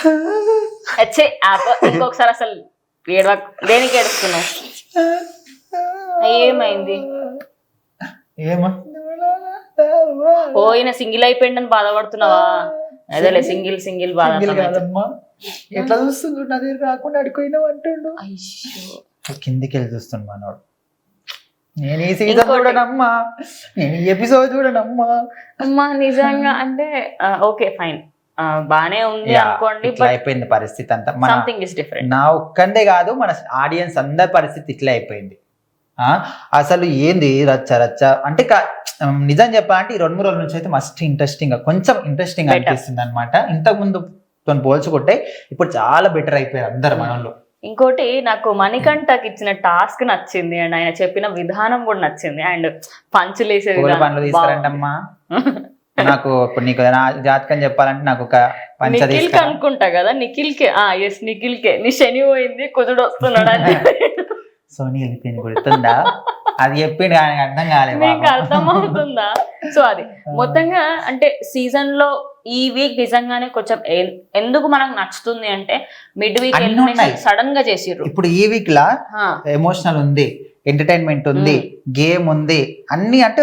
వచ్చే ఇంకొకసారి అసలు ఏడవ దేనికి ఏడుస్తున్నావు? ఏమైంది? ఏమో? ఓ ఈయన సింగిల్ అయిపోయిందని బాధపడుతున్నావా? అదేలే సింగిల్ సింగిల్ బాధ ఎట్లా చూస్తుండు? నా దగ్గర రాకుండా అడుకోయినావు అంటుండు. కిందికి వెళ్ళి చూస్తుండు మనోడు. నేను ఈ సీజన్. చూడనమ్మా. నేను ఈ ఎపిసోడ్ చూడనమ్మా. అమ్మా నిజంగా అంటే ఓకే ఫైన్. బానే ఉంది అనుకోండి అయిపోయింది పరిస్థితి అంతా. మన సంథింగ్ ఇస్ డిఫరెంట్ నా ఒక్కందే కాదు మన ఆడియన్స్ అందరి పరిస్థితి ఇట్లా అయిపోయింది. ఆ? అసలు ఏంది రచ్చ రచ్చ? అంటే నిజం చెప్పాలంటే ఈ రెండు మూడు రోజుల నుంచి అయితే మస్ట్ ఇంట్రెస్టింగ్ కొంచెం ఇంట్రెస్టింగ్. అనిపిస్తుంది అనమాట ఇంతకు ముందు తను పోల్చుకుంటే ఇప్పుడు చాలా బెటర్ అయిపోయారు అందరు మనలో. ఇంకోటి నాకు మణికంఠకి ఇచ్చిన టాస్క్ నచ్చింది అండ్ ఆయన చెప్పిన విధానం కూడా నచ్చింది. అండ్ పంచులు వేసే పూల విధానం. నాకు ఇప్పుడు నీకు నా జాతకం చెప్పాలంటే నాకు ఒక నిఖిల్కి అనుకుంటా కదా నిఖిల్ కే ఆ ఎస్ నిఖిల్ కే నీ శని పోయింది కుదుడు వస్తున్నాడు అని సోనీ వెళ్ళిపోయింది గుర్తుందా? అది చెప్పిండు కానీ అర్థం కాలేదు మీకు అర్థమవుతుందా? సో అది. మొత్తంగా అంటే సీజన్లో ఈ వీక్ నిజంగానే కొంచెం ఎందుకు మనకు నచ్చుతుంది అంటే మిడ్ వీక్. సడన్గా చేసిర్రు. ఇప్పుడు ఈ వీక్ లా ఎమోషనల్ ఉంది. ఎంటర్టైన్మెంట్ ఉంది గేమ్ ఉంది అన్ని అంటే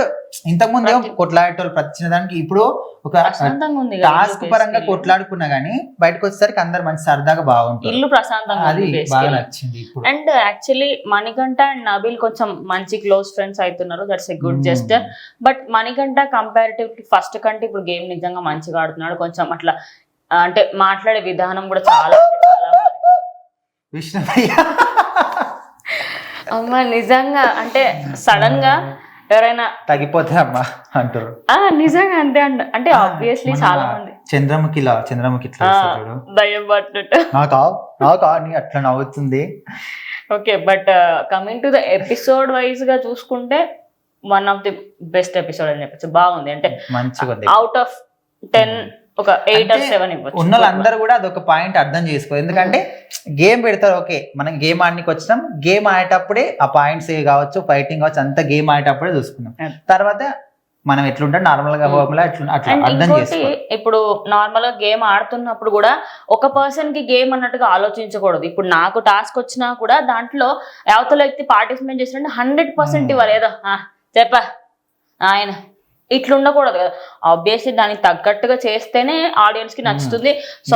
ఇంతకు ముందు ఏమో కొట్లాడేటోళ్ళు ప్రతి దానికి ఇప్పుడు ఒక ప్రశాంతంగా ఉంది కదా టాస్క్ పరంగా. కొట్లాడుకున్నా గానీ బయటకు వచ్చేసరికి అందరు మంచి సరదాగా బాగుంటుంది ఇల్లు ప్రశాంతంగా అది బాగా. నచ్చింది and actually Manikanta and Nabeel కొంచెం మంచి క్లోజ్ ఫ్రెండ్స్ అవుతున్నారు that's a good. Gesture but Manikanta comparatively first కంటే ఇప్పుడు గేమ్ నిజంగా మంచిగా ఆడుతున్నాడు కొంచెం అట్లా అంటే మాట్లాడే విధానం కూడా చాలా. విష్ణుప్రియ అమ్మ నిజంగా అంటే సడన్గా ఎవరైనా తగ్గిపోతే అమ్మా అంటారు. ఆ నిజంగా అంతే అంట. అంటే ఆబ్వియస్లీ చాలా మంది. చంద్రముఖి ఇట్లా ఆ, వస్తుంది చూడు. దయ్యం పట్టినట్టు నాకా? నాకా? అని అట్లా నవ్వుతుంది. Okay but coming to the episode వైజ్గా చూసుకుంటే one of the best episode అని చెప్పచ్చు. బాగుంది. అంటే మంచిగా అవుట్ ఆఫ్ టెన్ ఒక ఎయిట్ ఆర్ సెవెన్ ఇవ్వచ్చు. ఉన్న వాళ్ళందరూ కూడా అదొక పాయింట్ అర్థం చేసుకో. ఎందుకంటే గేమ్ పెడతారు ఓకే మనం గేమ్ ఆడడానికి వచ్చినాం గేమ్ ఆడేటప్పుడే ఆ పాయింట్స్ కావచ్చు ఫైటింగ్ కావచ్చు అంతా గేమ్ ఆడేటప్పుడే చూసుకున్నాం. తర్వాత మనం ఎట్లుంటాం నార్మల్గా Hmm. హోమ్లా అట్లా అర్థం చేసుకో. ఇప్పుడు నార్మల్గా గేమ్ ఆడుతున్నప్పుడు కూడా ఒక పర్సన్కి గేమ్ అన్నట్టుగా ఆలోచించకూడదు. ఇప్పుడు నాకు టాస్క్ వచ్చినా కూడా దాంట్లో అవతల వ్యక్తి పార్టిసిపేట్ చేసినట్టు హండ్రెడ్ పర్సెంట్ Hmm. ఇవ్వాలి. ఏదో "ఆ, చెప్పా ఆయన. ఇట్లా ఉండకూడదు కదా. ఆబ్వియస్లీ దానికి తగ్గట్టుగా చేస్తేనే ఆడియన్స్కి నచ్చుతుంది. సో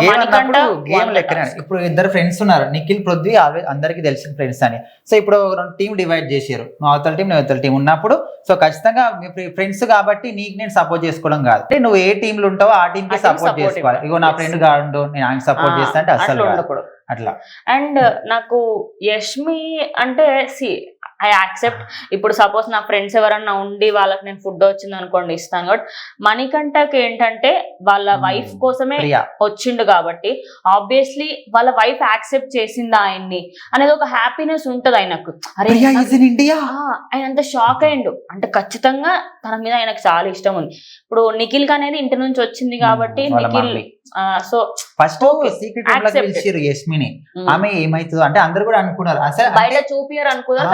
గేమ్ లెక్కనే. ఇప్పుడు ఇద్దరు ఫ్రెండ్స్ ఉన్నారు. నిఖిల్ పృథ్వీ అందరికి తెలిసిన ఫ్రెండ్స్ అని. సో ఇప్పుడు రెండు టీం డివైడ్ చేసారు నువ్వు అవతల టీం నువ్వు అవతల టీం ఉన్నప్పుడు సో ఖచ్చితంగా మీ ఫ్రెండ్స్ కాబట్టి నీకు నేను సపోర్ట్ చేసుకోవడం కాదు. అంటే నువ్వు ఏ టీంలు ఉంటావో ఆ టీం కి సపోర్ట్ చేసుకోవాలి. ఇగో నా. ఫ్రెండ్ గాడు నేను ఆయన సపోర్ట్ చేస్తా అంటే అసలు కాదు. ఉండకూడదు. అట్లా. అండ్ నాకు యష్మి అంటే సి ఐ యాక్సెప్ట్. ఇప్పుడు సపోజ్ నా ఫ్రెండ్స్ ఎవరన్నా ఉండి వాళ్ళకి నేను ఫుడ్ వచ్చింది అనుకోండి ఇస్తాను. కాబట్టి మణికంఠకి ఏంటంటే వాళ్ళ. వైఫ్ కోసమే వచ్చిండు కాబట్టి ఆబ్వియస్లీ వాళ్ళ వైఫ్ యాక్సెప్ట్ చేసిందా ఆయన్ని అనేది ఒక హ్యాపీనెస్ ఉంటది ఆయనకు. అరే ఆయన అంత షాక్ అయ్యిండు. అంటే ఖచ్చితంగా తన మీద ఆయనకు చాలా ఇష్టం ఉంది. ఇప్పుడు నిఖిల్ అనేది ఇంటి నుంచి వచ్చింది కాబట్టి నిఖిల్. So first. సీక్రెట్ యస్మిని ఆమె ఏమైతుందో అంటే అందరు కూడా అనుకున్నారు అసలు బయట చూపియరు అనుకున్నారు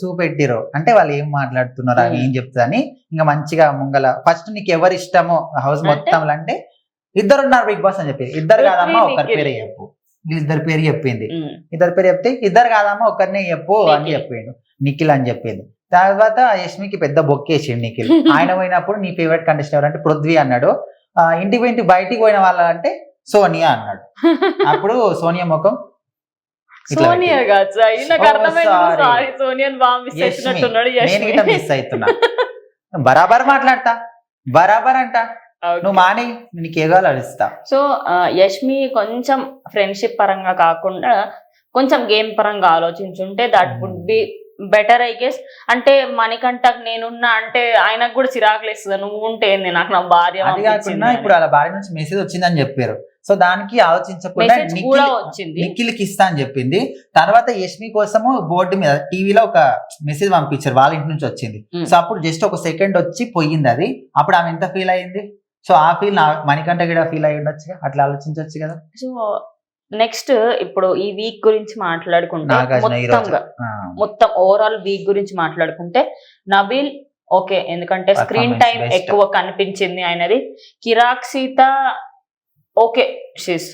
చూపెట్టిర్రు అంటే వాళ్ళు ఏం మాట్లాడుతున్నారు అవి Hmm. ఏం చెప్తారని ఇంకా మంచిగా ముంగల ఫస్ట్ నీకు ఎవరు ఇష్టమో హౌస్? మొత్తం అంటే ఇద్దరు ఉన్నారు బిగ్ బాస్ అని చెప్పి ఇద్దరు కాదమ్మా ఒకరి. పేరే చెప్పు ఇద్దరు పేరు చెప్పింది ఉమ్. ఇద్దరు పేరు చెప్తే ఇద్దరు కాదమ్మా ఒకరినే చెప్పు అని. చెప్పిండు నిఖిల్ అని చెప్పింది తర్వాత యష్మికి పెద్ద బొక్కేసిండు నిఖిల్ ఆయన పోయినప్పుడు నీ ఫేవరెట్ కంటెస్టెంట్ ఎవరు అంటే పృథ్వీ అన్నాడు ఇంటికి పోయి బయటికి పోయిన వాళ్ళ అంటే సోనియా అన్నాడు. అప్పుడు సోనియా ముఖం సోనియా మిస్ అవుతున్నా బరాబర్ మాట్లాడతా బరాబర్ అంట. నువ్వు మాని నీకు ఏదో అడుస్తా సో యష్మి కొంచెం ఫ్రెండ్షిప్ పరంగా కాకుండా కొంచెం గేమ్ పరంగా ఆలోచించుంటే that. Would be better I guess అంటే మనకంటకు నేనున్నా అంటే ఆయనకు కూడా చిరాకులు ఇస్తుంది నువ్వు ఉంటే ఏంది? నాకు నా భార్య కాకుండా ఇప్పుడు అలా భార్య నుంచి మెసేజ్ వచ్చిందని చెప్పారు. సో దానికి ఆలోచించకుండా వచ్చింది. నిఖిల్కి ఇస్తా అని చెప్పింది. తర్వాత యష్మి కోసము బోర్డు మీద టీవీలో ఒక మెసేజ్ పంపించారు. వాళ్ళ ఇంటి నుంచి వచ్చింది. Hmm. సో అప్పుడు జస్ట్ ఒక సెకండ్ వచ్చి పోయింది అది. అప్పుడు ఆమె ఎంత ఫీల్ అయింది? సో ఆ ఫీల్ మణికంఠ కూడా ఫీల్ అయ్యి ఉండొచ్చు అట్లా ఆలోచించవచ్చు కదా. సో నెక్స్ట్ ఇప్పుడు ఈ వీక్ గురించి మాట్లాడుకుంటే మొత్తంగా మొత్తం ఓవరాల్ వీక్ గురించి మాట్లాడుకుంటే నబీల్ ఓకే ఎందుకంటే స్క్రీన్ టైం. ఎక్కువ కనిపించింది ఆయనది. కిరాక్ సీత ఓకే షీస్.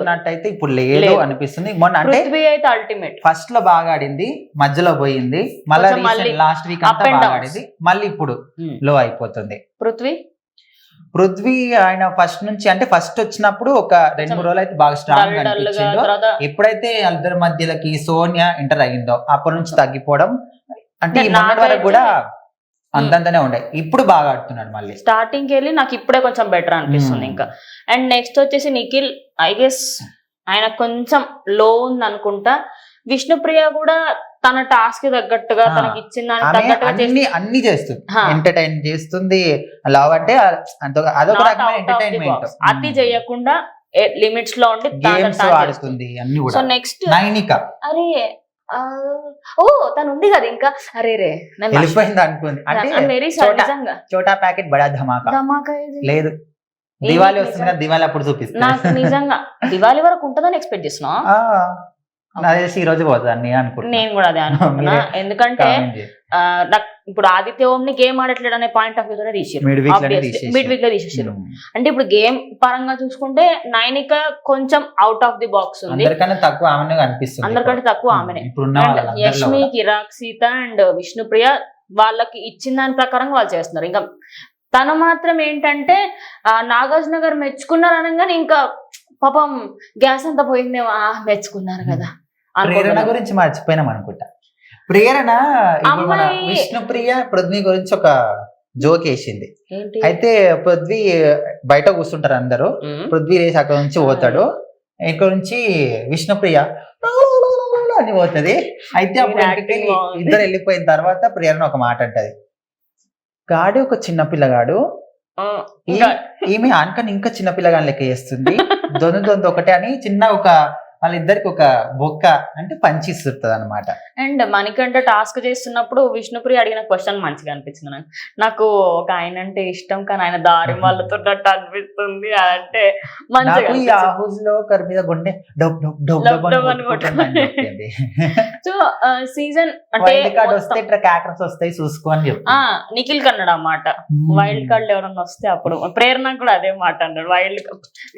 ఉన్నట్టయితే ఇప్పుడు లేదు. అనిపిస్తుంది. మొన్న అంటే అయితే అల్టిమేట్ ఫస్ట్లో బాగా ఆడింది మధ్యలో పోయింది. మళ్ళీ లాస్ట్ వీక్ అంతా బాగా. ఆడింది. మళ్ళీ ఇప్పుడు లో అయిపోతుంది. పృథ్వీ? పృథ్వీ ఆయన ఫస్ట్ నుంచి అంటే ఫస్ట్ వచ్చినప్పుడు ఒక రెండు మూడు రోజులు అయితే బాగా స్ట్రాంగ్ అనిపించిందో ఎప్పుడైతే వాళ్ళిద్దరి మధ్యలోకి సోనియా ఎంటర్ అయ్యిందో అప్పటి నుంచి తగ్గిపోవడం అంటే మొన్నటి వరకు కూడా అంతంతనే ఉండే. ఇప్పుడు బాగా ఆడుతున్నాడు మళ్ళీ. స్టార్టింగ్ వెళ్ళి నాకు ఇప్పుడే కొంచెం బెటర్ అనిపిస్తుంది. ఇంకా. అండ్ నెక్స్ట్ వచ్చేసి నిఖిల్ ఐ గెస్ ఆయన కొంచెం లో ఉంది అనుకుంటా విష్ణుప్రియ కూడా తన టాస్క్ తగ్గట్టుగా. తనకి ఇచ్చిన తగ్గట్టుగా అన్ని అన్ని చేస్తుంది. ఎంటర్టైన్ చేస్తుంది. లవ్ అంటే అదొక రకమైన ఎంటర్టైన్మెంట్. అతి చేయకుండా లిమిట్స్లో ఉండి గేమ్స్ ఆడుతుంది అన్ని సో కూడా నెక్స్ట్ నైనిక. అరే ఓ తను ఉంది కదా ఇంకా. అరే రే వెళ్ళిపోయింది అనుకుంది. అంటే చోటా ప్యాకెట్ బడా ధమాకా. ధమాకా. లేదు. దివాళీ? వస్తుంది కదా దివాళీ అప్పుడు చూపిస్తా. నాకు నిజంగా దివాళీ వరకు ఉంటుందని ఎక్స్పెక్ట్ చేస్తున్నా ఈ రోజు పోతుంది అన్ని అనుకుంటున్నా. నేను కూడా అదే అనుకుంటున్నా. ఎందుకంటే ఇప్పుడు ఆదిత్య ఓంని గేమ్ ఆడట్లేడు అనే పాయింట్ ఆఫ్ వ్యూ తోనే తీసారు. మిడ్ వీక్లో తీసేసారు ఉమ్. అంటే ఇప్పుడు గేమ్ పరంగా చూసుకుంటే నైనిక కొంచెం అవుట్ ఆఫ్ ది బాక్స్ ఉంది. తక్కువ ఆమెనే అందరికంటే తక్కువ ఆమెనే. వాళ్ళందరిలో యష్మి. కిరాక్ సీత అండ్ విష్ణుప్రియ వాళ్ళకి ఇచ్చిన దాని ప్రకారం వాళ్ళు చేస్తున్నారు. ఇంకా తను మాత్రం ఏంటంటే నాగార్జున గారు మెచ్చుకున్నారు అనగానే ఇంకా పాపం గ్యాస్ అంతా పోయిందేమో మెచ్చుకున్నారు కదా. ప్రేరణ. గురించి మర్చిపోయినాం అనుకుంటా. ప్రేరణ మన విష్ణుప్రియ పృథ్వీ గురించి ఒక జోక్ వేసింది. అయితే పృథ్వీ బయట కూర్చుంటారు అందరూ. పృథ్వీ రేసి అక్కడ నుంచి పోతాడు. ఇక్కడ నుంచి విష్ణుప్రియ అని పోతుంది. అయితే అప్పుడు. ఇద్దరు వెళ్ళిపోయిన తర్వాత ప్రేరణ ఒక మాట అంటది. గాడి ఒక చిన్న పిల్లగాడు. ఈమె ఆనకని ఇంకా చిన్న పిల్లగాని లెక్క చేస్తుంది. దొందు దొందు ఒకటే అని చిన్న ఒక వాళ్ళిద్దరికి ఒక బొక్క అంటే పంచిస్తుంటది అనమాట అండ్ మనకంట టాస్క్ చేస్తున్నప్పుడు విష్ణుప్రియ అడిగిన క్వశ్చన్ మంచిగా అనిపించింది నాకు. నాకు ఒక ఆయన అంటే ఇష్టం కానీ ఆయన దారి వాళ్ళతో అనిపిస్తుంది అంటే మంచిగా ఈ. హౌస్లో ఒకరి మీద గుండె డబ్ డబ్ డబ్ డబ్ అని సో సీజన్ అంటే కార్డ్ వస్తే ఇట్లా క్యాకర్స్ వస్తాయి చూసుకో అని చెప్పి. ఆ నిఖిల్ కన్నాడు ఆ మాట వైల్డ్ కార్డ్ ఎవరన్నా వస్తే అప్పుడు. ప్రేరణ కూడా అదే మాట అన్నాడు. వైల్డ్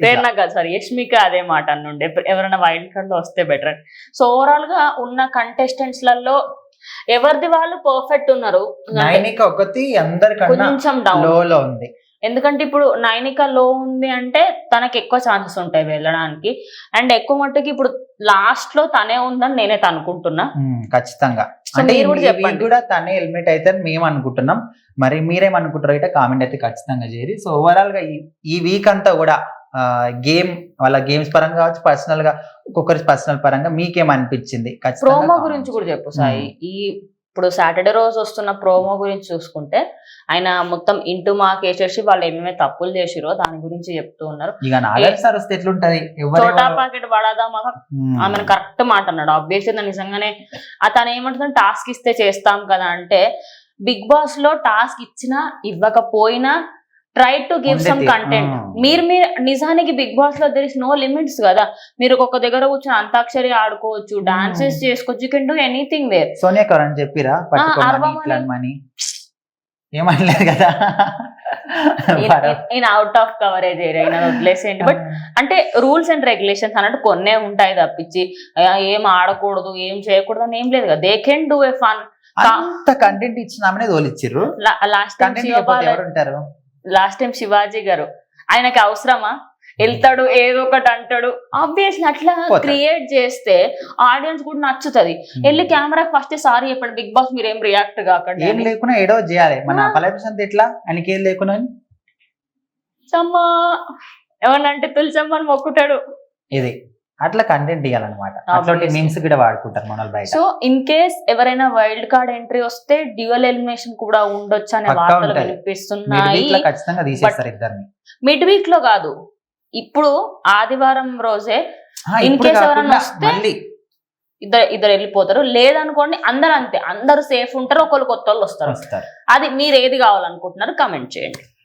ప్రేరణ కాదు సారీ యష్మిక అదే మాట అన్నుండే. ఎవరైనా వైల్డ్ కార్డ్లో వస్తే బెటర్ సో ఓవరాల్గా ఉన్న కంటెస్టెంట్స్లలో ఎవరిది వాళ్ళు పర్ఫెక్ట్ ఉన్నారు? నైనిక ఒకటి అందరికన్నా కొంచెం డౌన్ ఉంది. ఎందుకంటే ఇప్పుడు నైనిక లో ఉంది అంటే తనకి ఎక్కువ ఛాన్సెస్ ఉంటాయి వెళ్ళడానికి. అండ్ ఎక్కువ మట్టుకి ఇప్పుడు లాస్ట్లో తనే ఉందని నేనైతే అనుకుంటున్నా ఖచ్చితంగా. సో అంటే కూడా చెప్పండి. తనే హెల్మెట్ అయితే అని మేము అనుకుంటున్నాం మరి మీరేమనుకుంటారో అయితే కామెంట్ అయితే ఖచ్చితంగా చేయరు సో ఓవరాల్గా ఈ వీక్ అంతా కూడా గేమ్ వాళ్ళ గేమ్స్ పరంగా కావచ్చు పర్సనల్గా ఒక్కొక్కరి పర్సనల్ పరంగా మీకేమనిపించింది? ప్రోమో గురించి కూడా చెప్పు. సాయి. ఈ ఇప్పుడు సాటర్డే రోజు వస్తున్న ప్రోమో గురించి చూసుకుంటే ఆయన మొత్తం ఇంటూ మాకు వేసేసి వాళ్ళు ఏమేమి తప్పులు చేసిరో దాని గురించి చెప్తూ ఉన్నారు. చోటా పాకెట్ పడాదా మాకు. ఆమెను కరెక్ట్ మాట అన్నాడు. ఆబ్వియస్లీ నిజంగానే అతను ఏమంటున్నాడు టాస్క్ ఇస్తే చేస్తాం కదా అంటే బిగ్ బాస్లో టాస్క్ ఇచ్చినా ఇవ్వకపోయినా try to give some content. మీరు మీరు నిజానికి బిగ్ బాస్లో దర్ ఇస్ నో లిమిట్స్ కదా. మీరు ఒక దగ్గర కూర్చొని అంతాక్షరి ఆడుకోవచ్చు డాన్సెస్ చేసుకోవచ్చు you can do anything there Sonia Kaur అని చెప్పిరా ఏమనలేదు కదా. ఈయన అవుట్ ఆఫ్ కవరేజ్ ఏరియా వదిలేసేయండి. బట్ అంటే రూల్స్ అండ్ రెగ్యులేషన్స్ అన్నట్టు కొన్నే ఉంటాయి తప్పించి. ఏం ఆడకూడదు ఏం చేయకూడదు అని ఏం లేదు కదా. They can do a fun అంత కంటెంట్ ఇచ్చినామనే తోలిచ్చిర్రు. లాస్ట్ టైం కంటెంట్ ఇవ్వకపోతే శివబాల ఎవరు ఉంటారు లాస్ట్ టైం శివాజీ గారు. ఆయనకి అవసరమా? వెళ్తాడు ఏదో ఒకటి అంటాడు. ఆబ్వియస్లీ అట్లా. క్రియేట్ చేస్తే ఆడియన్స్ కూడా నచ్చుతది. వెళ్ళి కెమెరా ఫస్ట్ సారీ చెప్పండి బిగ్ బాస్ మీరు ఏం రియాక్ట్ కాకండి ఏం. లేకున్నా ఏడో చేయాలి. మన ఎట్లా? ఆయనకి ఏం లేకున్నా సమ్మా ఏమన్నంటే తులసమ్మని మొక్కుతాడు. ఇది అట్లా కంటెంట్ ఇవ్వాలన్నమాట అట్లాంటి. మీమ్స్ కూడా వాడుకుంటారు మన బయట. సో ఇన్ కేస్ ఎవరైనా వైల్డ్ కార్డ్ ఎంట్రీ వస్తే డ్యూయల్ ఎలిమినేషన్ కూడా ఉండొచ్చు అనే వార్తలు. వినిపిస్తున్నాయి. ఖచ్చితంగా తీసేస్తారు ఇద్దరిని. మిడ్ వీక్లో కాదు. ఇప్పుడు ఆదివారం రోజే case ఎవరన్నా కాకుండా వస్తే ఇద్దరు ఇద్దరు వెళ్ళిపోతారు. లేదనుకోండి అందరు అంతే. అందరూ సేఫ్ ఉంటారు ఒకళ్ళు కొత్త వాళ్ళు వస్తారు. వస్తారు. అది మీరు ఏది కావాలనుకుంటున్నారు కమెంట్ చేయండి.